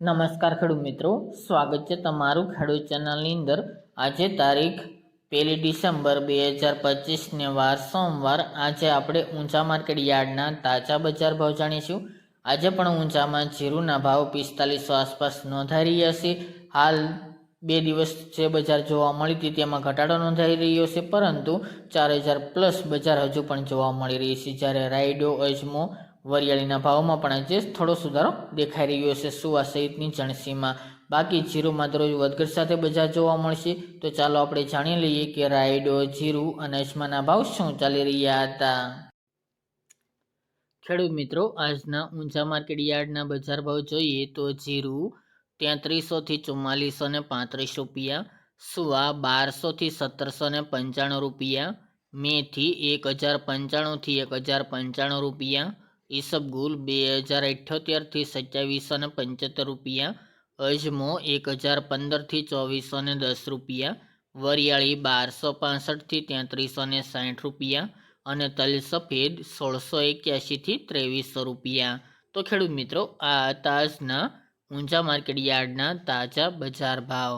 નમસ્કાર ખેડૂત મિત્રો, સ્વાગત છે તમારું ખેડૂત ચેનલની અંદર. આજે તારીખ પહેલી ડિસેમ્બર બે હજાર પચીસને વાર સોમવાર. આજે આપણે ઊંચા માર્કેટ યાર્ડના તાજા બજાર ભાવ જાણીશું. આજે પણ ઊંચામાં જીરુના ભાવ પિસ્તાલીસો આસપાસ નોંધાઈ રહ્યા છે. હાલ બે દિવસ જે બજાર જોવા મળી હતી તેમાં ઘટાડો નોંધાઈ રહ્યો છે, પરંતુ ચાર હજાર પ્લસ બજાર હજુ પણ જોવા મળી રહી છે. જ્યારે રાયડો, અજમો વરિયાળીના ભાવમાં પણ આજે થોડો સુધારો દેખાઈ રહ્યો છે. સુવા સહિતની જણસીમાં બાકી જીરુમાં દરરોજ વધઘટ સાથે બજાર જોવા મળશે. તો ચાલો આપણે જાણી લઈએ કે રાયડો, જીરું અને અજમાના ભાવ શું ચાલી રહ્યા હતા. ખેડૂત મિત્રો, આજના ઊંચા માર્કેટ યાર્ડના બજાર ભાવ જોઈએ તો જીરું તેત્રીસોથી ચુમ્માલીસો ને પાંત્રીસ રૂપિયા, સુવા બારસોથી સત્તરસો ને પંચાણું રૂપિયા, મેથી એક હજાર પંચાણુંથી એક હજાર પંચાણું રૂપિયા ઈસબગુલ બે હજાર અઠ્યોતેરથી સત્યાવીસો ને પંચોતેર રૂપિયા, અજમો એક હજાર પંદરથી ચોવીસો ને દસ રૂપિયા, વરિયાળી બારસો પાસઠથી તેત્રીસો ને સાઠ રૂપિયા અને તલ સફેદ સોળસો એક્યાસીથી ત્રેવીસો રૂપિયા. તો ખેડૂત મિત્રો, આ તાજના ઊંઝા માર્કેટ યાર્ડના તાજા બજાર ભાવ.